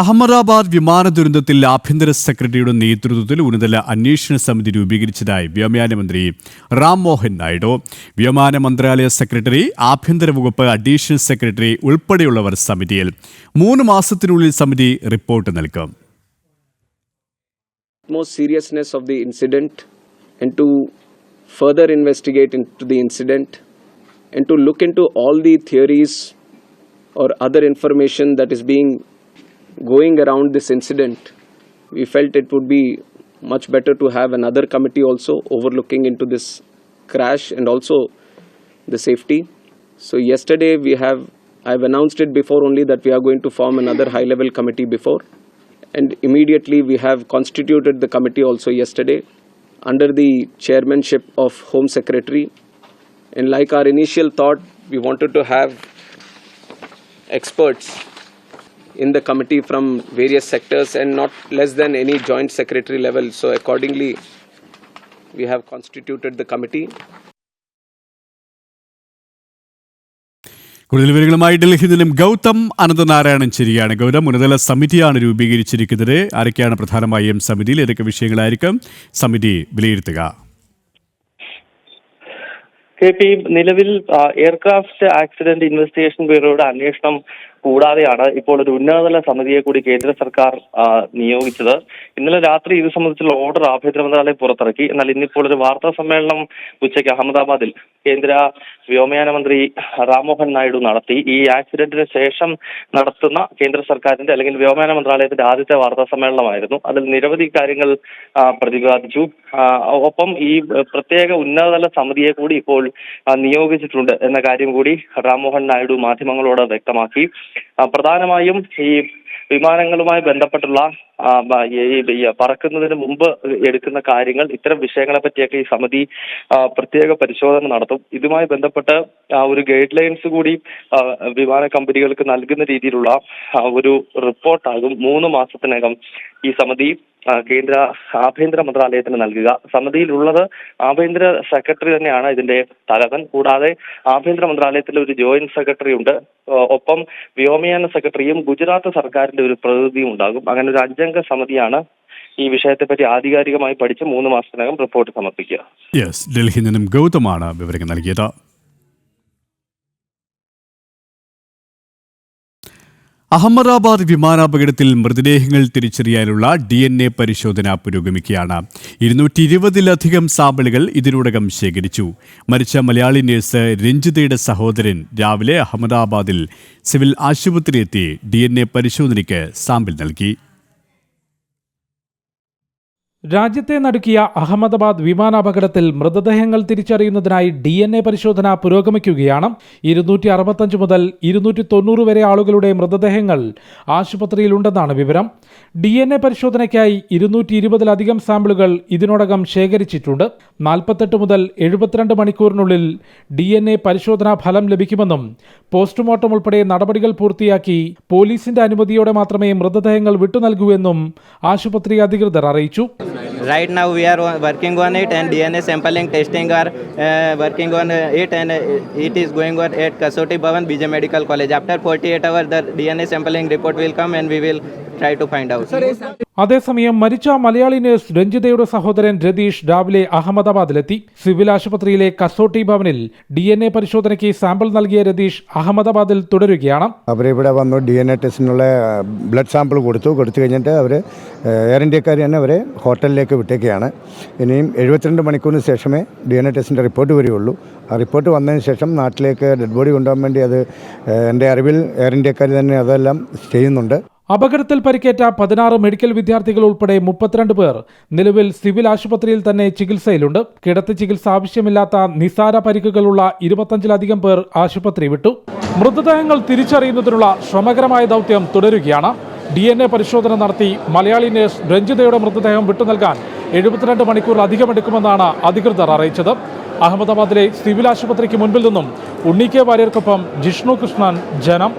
അഹമ്മദാബാദ് വിമാന ദുരന്തത്തിൽ ആഭ്യന്തര സെക്രട്ടറിയുടെ നേതൃത്വത്തിൽ ഉന്നതല അന്വേഷണ സമിതി രൂപീകരിച്ചതായി വ്യോമയാന മന്ത്രി റാം മോഹൻ നായിഡു. വ്യോമയാന മന്ത്രാലയ സെക്രട്ടറി ആഭ്യന്തര വകുപ്പ് അഡീഷണൽ സെക്രട്ടറി ഉൾപ്പെടെയുള്ളവർ സമിതിയിൽ മൂന്ന് മാസത്തിനുള്ളിൽ സമിതി റിപ്പോർട്ട് നൽകും. Utmost seriousness of the to further investigate into the incident and to look into all the theories or other information that is being going around this incident we felt it would be much better to have another committee also overlooking into this crash and also the safety. So yesterday we have i've announced it before only that we are going to form another high level committee before. And immediately we have constituted the committee also yesterday under the chairmanship of home secretary. And like our initial thought we wanted to have experts in the committee from various sectors and not less than any joint secretary level. So accordingly we have constituted the committee. കൂടുതൽ വിവരങ്ങളുമായി ഡൽഹിയിൽ നിന്നും ഗൗതം അനന്തനാരായണൻ ശരിയാണ് ഗൗതം ഉന്നതല സമിതിയാണ് രൂപീകരിച്ചിരിക്കുന്നത്. ആരൊക്കെയാണ് പ്രധാനമായും സമിതിയിൽ? ഏതൊക്കെ വിഷയങ്ങളായിരിക്കും സമിതി വിലയിരുത്തുക? കെ പി നിലവിൽ എയർക്രാഫ്റ്റ് ആക്സിഡന്റ് ഇൻവെസ്റ്റിഗേഷൻ ബ്യൂറോയുടെ അന്വേഷണം കൂടാതെയാണ് ഇപ്പോൾ ഒരു ഉന്നതതല സമിതിയെ കൂടി കേന്ദ്ര സർക്കാർ നിയോഗിച്ചത്. ഇന്നലെ രാത്രി ഇത് സംബന്ധിച്ചുള്ള ഓർഡർ ആഭ്യന്തര മന്ത്രാലയം പുറത്തിറക്കി. എന്നാൽ ഇന്നിപ്പോൾ ഒരു വാർത്താ സമ്മേളനം ഉച്ചയ്ക്ക് അഹമ്മദാബാദിൽ കേന്ദ്ര വ്യോമയാന മന്ത്രി റാംമോഹൻ നായിഡു നടത്തി. ഈ ആക്സിഡന്റിന് ശേഷം നടത്തുന്ന കേന്ദ്ര സർക്കാരിന്റെ അല്ലെങ്കിൽ വ്യോമയാന മന്ത്രാലയത്തിന്റെ ആദ്യത്തെ വാർത്താ സമ്മേളനമായിരുന്നു. അതിൽ നിരവധി കാര്യങ്ങൾ പ്രതിപാദിച്ചു. ഒപ്പം ഈ പ്രത്യേക ഉന്നതതല സമിതിയെ കൂടി ഇപ്പോൾ നിയോഗിച്ചിട്ടുണ്ട് എന്ന കാര്യം കൂടി റാംമോഹൻ നായിഡു മാധ്യമങ്ങളോട് വ്യക്തമാക്കി. പ്രധാനമായും ഈ വിമാനങ്ങളുമായി ബന്ധപ്പെട്ടുള്ള പറക്കുന്നതിന് മുമ്പ് എടുക്കുന്ന കാര്യങ്ങൾ ഇത്തരം വിഷയങ്ങളെ പറ്റിയൊക്കെ ഈ സമിതി പ്രത്യേക പരിശോധന നടത്തും. ഇതുമായി ബന്ധപ്പെട്ട് ഒരു ഗൈഡ് ലൈൻസ് കൂടി വിമാന കമ്പനികൾക്ക് നൽകുന്ന രീതിയിലുള്ള ഒരു റിപ്പോർട്ടാകും. മൂന്ന് മാസത്തിനകം ഈ സമിതി കേന്ദ്ര ആഭ്യന്തര മന്ത്രാലയത്തിന് നൽകുക. സമിതിയിലുള്ളത് ആഭ്യന്തര സെക്രട്ടറി തന്നെയാണ് ഇതിന്റെ തലവൻ. കൂടാതെ ആഭ്യന്തര മന്ത്രാലയത്തിൽ ഒരു ജോയിന്റ് സെക്രട്ടറി ഉണ്ട്. ഒപ്പം വ്യോമയാന സെക്രട്ടറിയും ഗുജറാത്ത് സർക്കാരിന്റെ ഒരു പ്രതിനിധിയും ഉണ്ടാകും. അങ്ങനെ ഒരു അഞ്ചംഗ സമിതിയാണ് ഈ വിഷയത്തെപ്പറ്റി ആധികാരികമായി പഠിച്ച് മൂന്ന് മാസത്തിനകം റിപ്പോർട്ട് സമർപ്പിക്കുക. യെസ് ഡൽഹിയിൽ നിന്നും ഗൗതമാണ് വിവരങ്ങൾ നൽകിയത്. അഹമ്മദാബാദ് വിമാനാപകടത്തിൽ മൃതദേഹങ്ങൾ തിരിച്ചറിയാനുള്ള ഡി എൻ എ പരിശോധന പുരോഗമിക്കുകയാണ്. ഇരുന്നൂറ്റി ഇരുപതിലധികം സാമ്പിളുകൾ ഇതിനോടകം ശേഖരിച്ചു. മരിച്ച മലയാളി നഴ്സ് രഞ്ജിതയുടെ സഹോദരൻ രാവിലെ അഹമ്മദാബാദിൽ സിവിൽ ആശുപത്രിയെത്തി ഡി എൻ എ പരിശോധനയ്ക്ക് സാമ്പിൾ നൽകി. രാജ്യത്തെ നടുക്കിയ അഹമ്മദാബാദ് വിമാനാപകടത്തിൽ മൃതദേഹങ്ങൾ തിരിച്ചറിയുന്നതിനായി ഡി എൻ എ പരിശോധന പുരോഗമിക്കുകയാണ്. ഇരുന്നൂറ്റി അറുപത്തഞ്ച് മുതൽ ഇരുന്നൂറ്റി തൊണ്ണൂറ് വരെ ആളുകളുടെ മൃതദേഹങ്ങൾ ആശുപത്രിയിലുണ്ടെന്നാണ് വിവരം. ഡി എൻ എ പരിശോധനയ്ക്കായി ഇരുന്നൂറ്റി ഇരുപതിലധികം സാമ്പിളുകൾ ഇതിനോടകം ശേഖരിച്ചിട്ടുണ്ട്. നാൽപ്പത്തെട്ട് മുതൽ എഴുപത്തിരണ്ട് മണിക്കൂറിനുള്ളിൽ ഡി എൻ എ പരിശോധനാ ഫലം ലഭിക്കുമെന്നും പോസ്റ്റ്മോർട്ടം ഉൾപ്പെടെ നടപടികൾ പൂർത്തിയാക്കി പോലീസിന്റെ അനുമതിയോടെ മാത്രമേ മൃതദേഹങ്ങൾ വിട്ടുനൽകൂ എന്നും ആശുപത്രി അധികൃതർ അറിയിച്ചു. Right now we are working on it and dna sampling testing are uh, working on uh, it and uh, it is going on at kasoti bhavan bj medical college after 48 hours the dna sampling report will come and we will try to find out. അതേസമയം മരിച്ച Malayali nurse രഞ്ജിതയുടെ സഹോദരൻ രതീഷ് രാവിലെ അഹമ്മദാബാദിലെത്തി. Civil ആശുപത്രിയിലെ കസോട്ടി ഭവനിൽ D N A പരിശോധനയ്ക്ക് sample നൽകിയ രതീഷ് അഹമ്മദാബാദിൽ തുടരുകയാണ്. അവർ ഇവിടെ വന്നു ഡി എൻ എ ടെസ്റ്റിനുള്ള ബ്ലഡ് സാമ്പിൾ കൊടുത്തു. കൊടുത്തു കഴിഞ്ഞിട്ട് അവർ എയർ ഇന്ത്യക്കാർ തന്നെ അവരെ ഹോട്ടലിലേക്ക് വിട്ടേക്കുകയാണ് ഇനിയും എഴുപത്തിരണ്ട് മണിക്കൂറിന് ശേഷമേ ഡി എൻ എ ടെസ്റ്റിന്റെ റിപ്പോർട്ട് വരികയുള്ളൂ. ആ റിപ്പോർട്ട് വന്നതിന് ശേഷം നാട്ടിലേക്ക് ഡെഡ് ബോഡി കൊണ്ടുപോകാൻ വേണ്ടി അത് എന്റെ അറിവിൽ എയർ ഇന്ത്യക്കാർ തന്നെ അതെല്ലാം ചെയ്യുന്നുണ്ട്. അപകടത്തിൽ പരിക്കേറ്റ പതിനാറ് മെഡിക്കൽ വിദ്യാർത്ഥികൾ ഉൾപ്പെടെ മുപ്പത്തിരണ്ട് പേർ നിലവിൽ സിവിൽ ആശുപത്രിയിൽ തന്നെ ചികിത്സയിലുണ്ട്. കിടത്തി ചികിത്സ ആവശ്യമില്ലാത്ത നിസാര പരിക്കുകളുള്ള ഇരുപത്തഞ്ചിലധികം പേർ ആശുപത്രി വിട്ടു. മൃതദേഹങ്ങൾ തിരിച്ചറിയുന്നതിനുള്ള ശ്രമകരമായ ദൗത്യം തുടരുകയാണ്. ഡി എൻ എ പരിശോധന നടത്തി മലയാളി നേഴ്സ് രഞ്ജിതയുടെ മൃതദേഹം വിട്ടു നൽകാൻ എഴുപത്തിരണ്ട് മണിക്കൂർ അധികം എടുക്കുമെന്നാണ് അധികൃതർ അറിയിച്ചത്. അഹമ്മദാബാദിലെ സിവിൽ ആശുപത്രിക്ക് മുൻപിൽ നിന്നും ഉണ്ണിക്കെ വാര്യർക്കൊപ്പം ജിഷ്ണു കൃഷ്ണൻ ജനം.